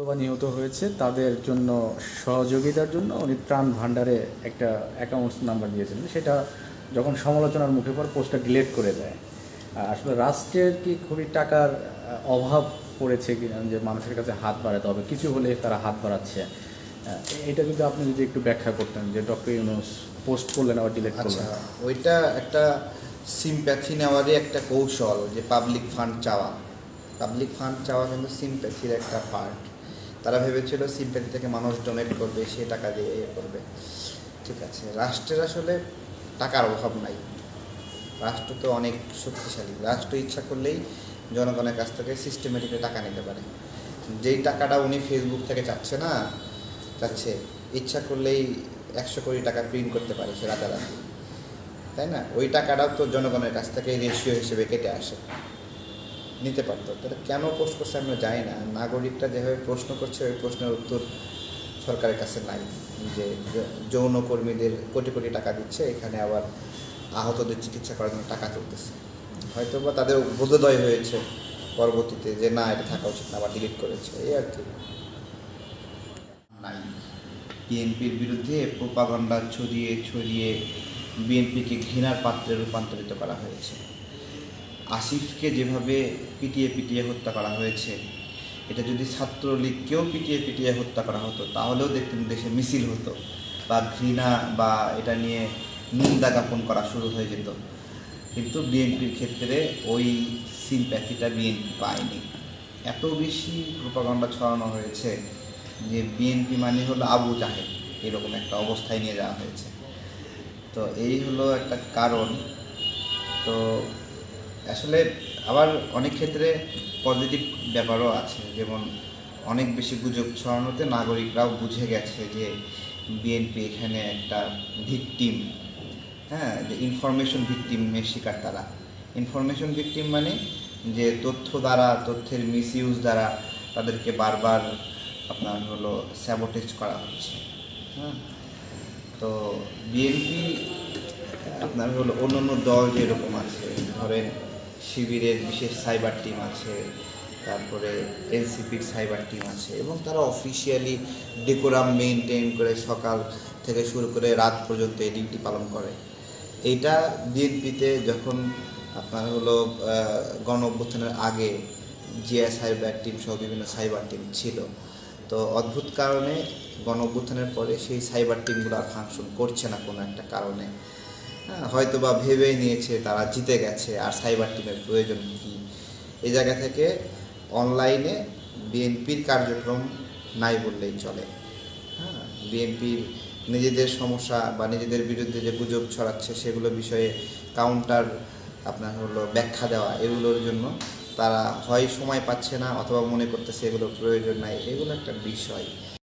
অথবা নিহত হয়েছে, তাদের জন্য সহযোগিতার জন্য উনি ত্রাণ ভাণ্ডারে একটা অ্যাকাউন্টস নাম্বার দিয়েছিলেন। সেটা যখন সমালোচনার মুখে পর পোস্টটা ডিলেট করে দেয়। আসলে রাষ্ট্রের কি খুবই টাকার অভাব পড়েছে কি যে মানুষের কাছে হাত বাড়াতে হবে, কিছু হলে তারা হাত বাড়াচ্ছে। এটা যদি আপনি যদি একটু ব্যাখ্যা করতেন, যে ডক্টর ইউনুস পোস্ট করলেন আবার ডিলিট আচ্ছা করলেন ওইটা একটা সিম্প্যাথি নেওয়ারই একটা কৌশল, যে পাবলিক ফান্ড চাওয়া। পাবলিক ফান্ড চাওয়া কিন্তু সিম্প্যাথির একটা পার্ট তারা ভেবেছিল সিম্প্যাথি থেকে মানুষ ডোনেট করবে, সে টাকা দিয়ে ইয়ে করবে। ঠিক আছে, রাষ্ট্রের আসলে টাকার অভাব নাই। রাষ্ট্র তো অনেক শক্তিশালী। রাষ্ট্র ইচ্ছা করলেই জনগণের কাছ থেকে সিস্টেমেটিকলি টাকা নিতে পারে। যেই টাকাটা উনি ফেসবুক থেকে চাচ্ছে না, চাচ্ছে, ইচ্ছা করলেই একশো কোটি টাকা প্রিন্ট করতে পারে সে রাতারাতি। তাই না? ওই টাকাটাও তো জনগণের কাছ থেকে রেশিও হিসেবে কেটে আসে। নিতে পারতো। তাহলে কেন পোস্ট করছে আমরা জানি না। নাগরিকরা যেভাবে প্রশ্ন করছে, ওই প্রশ্নের উত্তর সরকারের কাছে নাই। যে যৌনকর্মীদের কোটি কোটি টাকা দিচ্ছে, এখানে আবার আহতদের চিকিৎসা করার জন্য টাকা তুলতেছে। হয়তো বা তাদের বোধোদয় হয়েছে পরবর্তীতে যে, না, এটা থাকা উচিত না, আবার ডিলিট করেছে। এই আর কি। নাই। বিএনপির বিরুদ্ধে প্রোপাগন্ডা ছড়িয়ে ছড়িয়ে বিএনপিকে ঘৃণার পাত্রে রূপান্তরিত করা হয়েছে। আসিফকে যেভাবে পিটিয়ে পিটিয়ে হত্যা করা হয়েছে, এটা যদি ছাত্রলীগকেও পিটিয়ে পিটিয়ে হত্যা করা হতো, তাহলেও দেখতেন দেশে মিছিল হতো বা ঘৃণা বা এটা নিয়ে নিন্দা জ্ঞাপন করা শুরু হয়ে যেত। কিন্তু বিএনপির ক্ষেত্রে ওই সিম্প্যাথিটা বিএনপি পায়নি। এত বেশি প্রোপাগন্ডা ছড়ানো হয়েছে যে বিএনপি মানে হলো আবু জাহেদ, এরকম একটা অবস্থায় নিয়ে যাওয়া হয়েছে। তো এই হলো একটা কারণ। তো আসলে আবার অনেক ক্ষেত্রে পজিটিভ ব্যাপারও আছে। যেমন অনেক বেশি গুজব ছড়ানোতে নাগরিকরাও বুঝে গেছে যে বিএনপি এখানে একটা ভিকটিম হ্যাঁ যে ইনফরমেশন ভিকটিমের শিকার তারা। ইনফরমেশন ভিকটিম মানে যে তথ্য দ্বারা, তথ্যের মিসইউজ দ্বারা তাদেরকে বারবার আপনার হলো স্যাবোটেজ করা হচ্ছে হ্যাঁ। তো বিএনপি আপনার হলো অন্য অন্য দল যেরকম আছে, ধরেন শিবিরের বিশেষ সাইবার টিম আছে, তারপরে এনসিপির সাইবার টিম আছে এবং তারা অফিসিয়ালি ডেকোরাম মেনটেন করে সকাল থেকে শুরু করে রাত পর্যন্ত এই ডিউটি পালন করে। এইটা বিএনপিতে যখন আপনার হলো গণ অভ্যুত্থানের আগে জিয়া সাইবার টিম সহ বিভিন্ন সাইবার টিম ছিল, তো অদ্ভুত কারণে গণ অভ্যুত্থানের পরে সেই সাইবার টিমগুলো আর ফাংশন করছে না কোনো একটা কারণে। হয়তো বা ভেবেই নিয়েছে, তারা জিতে গেছে, আর সাইবার টিমের প্রয়োজন কী? এই জায়গা থেকে অনলাইনে বিএনপির কার্যক্রম নাই বললেই চলে। হ্যাঁ বিএনপির নিজেদের সমস্যা বা নিজেদের বিরুদ্ধে যে গুজব ছড়াচ্ছে, সেগুলো বিষয়ে কাউন্টার আপনার হলো ব্যাখ্যা দেওয়া, এগুলোর জন্য তারা হয় সময় পাচ্ছে না, অথবা মনে করতেছে এগুলোর প্রয়োজন নাই, এগুলো একটা বিষয়।